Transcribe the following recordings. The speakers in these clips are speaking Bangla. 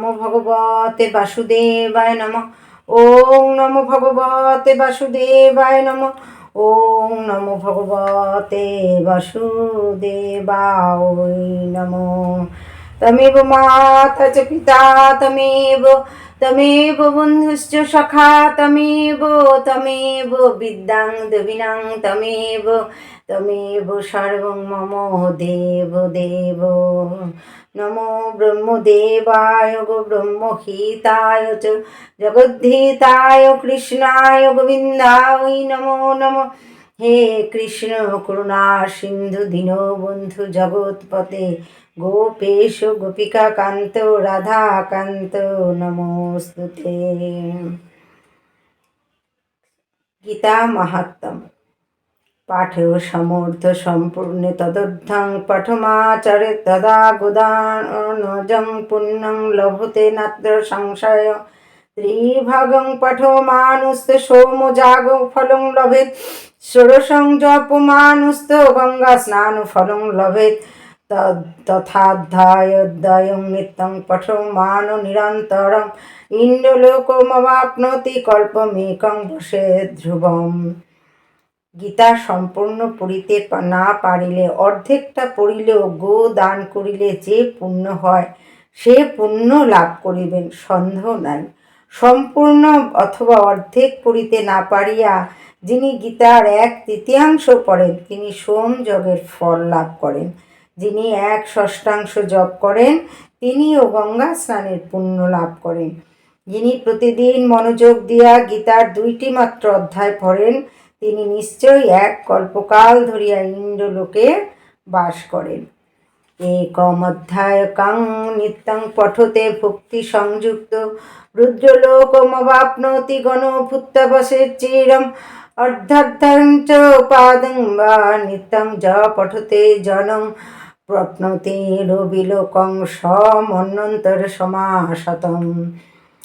নমো ভগবতে বাসুদেবায় নম। ওং নমো ভগবতে বাসুদেবায় নম। ওং নমো ভগবতে বাসুদেবায় নম। তমেব মাতা চ পিতা তমেব তমেব বন্ধুশ্চ সখা তমেব তমেব বিদ্যাং দেবিনাং তমেব তমেব সর্বং মম দেব দেব নমো ব্রহ্মদেবায় গো ব্রহ্মহিতায় চ জগদ্ধিতায় কৃষ্ণায় গোবিন্দায় নমো নমো হে কৃষ্ণ করুণা সিন্ধু দীনবন্ধু জগৎপতে गोपेषु गोपिकाकान्तो राधाकान्तो नमोऽस्तु ते गीतामाहात्म्यं पाठेव समर्थसम्पूर्णे तदुद्धं पठमाचरे तदा गुदानजं पुण्यं लभते नात्र संशय ত্রিভাগং পঠো মানুস্ত সোম জাগ ফলং লভেত ষোড়শং জপ মানুস্ত গঙ্গা স্নান ফলং লভেত তথাধ্যায়োদ্যয়ং নিত্যং পঠমান নিরন্তরম ইন্দ্রলোকমবাপ্নোতি কল্পমেকং বসে ধ্রুবম গীতা সম্পূর্ণ পড়িতে না পারিলে অর্ধেকটা পড়িলেও গো দান করিলে যে পুণ্য হয়, সে পুণ্য লাভ করিবেন, সন্দেহ নাই। সম্পূর্ণ অথবা অর্ধেক পড়িতে না পারিয়া যিনি গীতার এক তৃতীয়াংশ পড়েন, তিনি সোম যজ্ঞের ফল লাভ করেন। যিনি এক ষষ্ঠাংশ জপ করেন, তিনিও গঙ্গা স্নানের পুণ্য লাভ করেন। যিনি প্রতিদিন মনোযোগ দিয়া গীতার দুইটি মাত্র অধ্যায় পড়েন, তিনি নিশ্চয়ই এক কল্পকাল ধরিয়া ইন্দ্রলোকে বাস করেন। একম অধ্যায় কাং নিত্যং পঠতে ভক্তি সংযুক্ত। রুদ্রলোকমবাপ্নোতি গণভূত্তবসে চিরম। অর্ধার্ধং চ পাদং বা নিত্যং য পঠতে জনং। প্রপ্নতে রবিলোকং সমন্বন্তর সমাসতম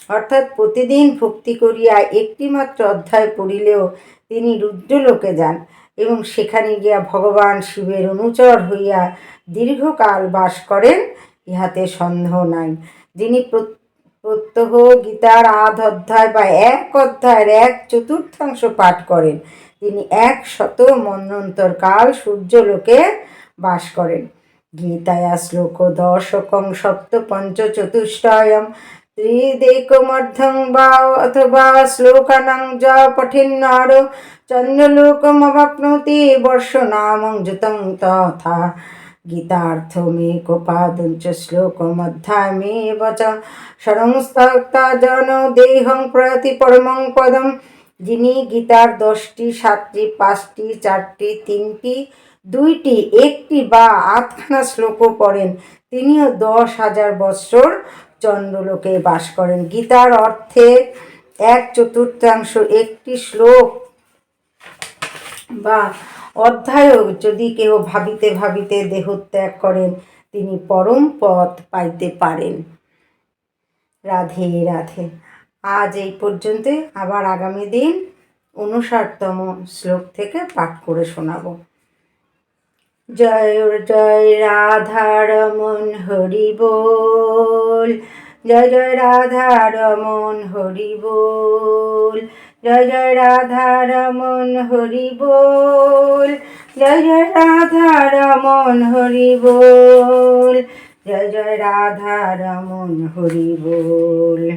অর্থাৎ প্রতিদিন ভক্তি করিয়া একটিমাত্র অধ্যায় পড়িলেও তিনি রুদ্রলোকে যান এবং সেখানে গিয়া ভগবান শিবের অনুচর হইয়া দীর্ঘকাল বাস করেন, ইহাতে সন্দেহ নাই। যিনি প্র- প্রত্যহ গীতার আধ অধ্যায় বা এক অধ্যায়ের এক চতুর্থাংশ পাঠ করেন, তিনি এক শত মন্বন্তর কাল সূর্যলোকে বাস করেন। গীতায়া শ্লোক দশকং সপ্ত পঞ্চ চতুষ্টয়ম ত্রিদেকমর্ধং বা অথবা শ্লোকানাং যা পঠিন্নার চন্দ্রলোকমবাপ্নোতি বর্ষনামং যুতং তথা। গীতার্থমেকোপাদঞ্চ শ্লোকমধ্যায়মেব চ সংস্থা জন দেহং প্রয়াতি পরমং পদম। যিনি গীতার দশটি, সাতটি, পাঁচটি, চারটি, তিনটি দুইটি, একটি বা আধখানা শ্লোকও পড়েন। তিনিও দশ হাজার বৎসর চন্দ্রলোকে বাস করেন। গীতার অর্থে এক চতুর্থাংশ একটি শ্লোক বা অধ্যায়ও যদি কেউ ভাবিতে ভাবিতে দেহত্যাগ করেন, তিনি পরম পথ পাইতে পারেন। রাধে রাধে। আজ এই পর্যন্ত আবার আগামী দিন উনষাটতম শ্লোক থেকে পাঠ করে শোনাবো। জয় জয় রাধা রমন হরি বল। জয় জয় রাধা রমন হরি বল। জয় জয় রাধা রমন হরি বল। জয় জয় রাধা রমন হরি বল। জয় জয় রাধা রমন হরি বল।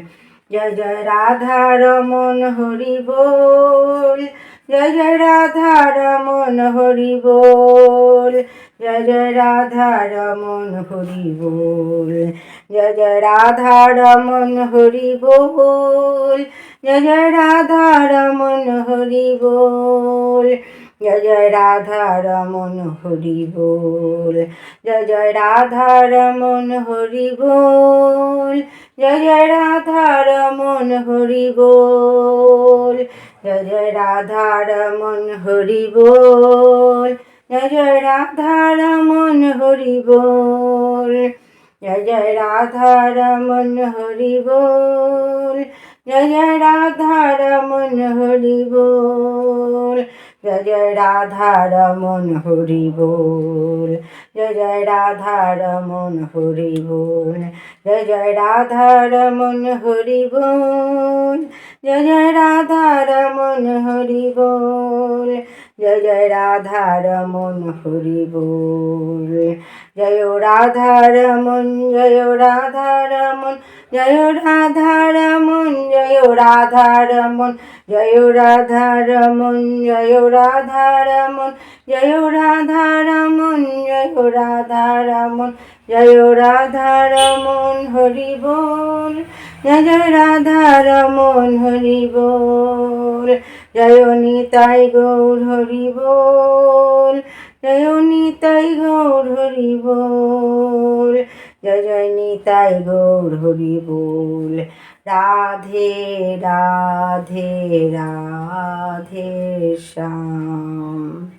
জয় জয় রাধা রমন হরি বল। জয় জয় রাধা রমন হরি বল। জয় জয় রাধা রমন হরি বল। জয় জয় রাধা রমন হরি বল। জয় জয় রাধা রমন হরি বল। জয় জয় রাধা রমন হরি বল। জয় জয় রাধা রমন হরি বল। জয় জয় রাধা রমন হরি বল। জয় জয় রাধা রমন হরি বল। জয় জয় রাধা রমন হরি বল। জয় জয় রাধা রমন হরি বল। জয় জয় রাধা রমন হরি বল। জয় জয় রাধা রমন হরি বল জয় জয় রাধা রমন হরি বল জয় জয় রাধা রমন হরি বল জয় জয় রাধা রমন হরি বল জয় জয় রাধা রমন হরি বল জয় রাধা রমন, জয় রাধা রমন, জয় রাধা রমন, জয় রাধা রমন, জয় রাধা রমন, জয় রাধা রমন, জয় রাধা রমন, জয় রাধা রমন, জয় রাধা রমন, হরি বল। জয় রাধা রমন, হরি বল। জয় নিতাই গৌর, হরি বল। জয় নিতাই গৌর, হরি বল। জয় জয় নিতাই গৌর, হরি বল। রাধে রাধে রাধে, শ্যাম।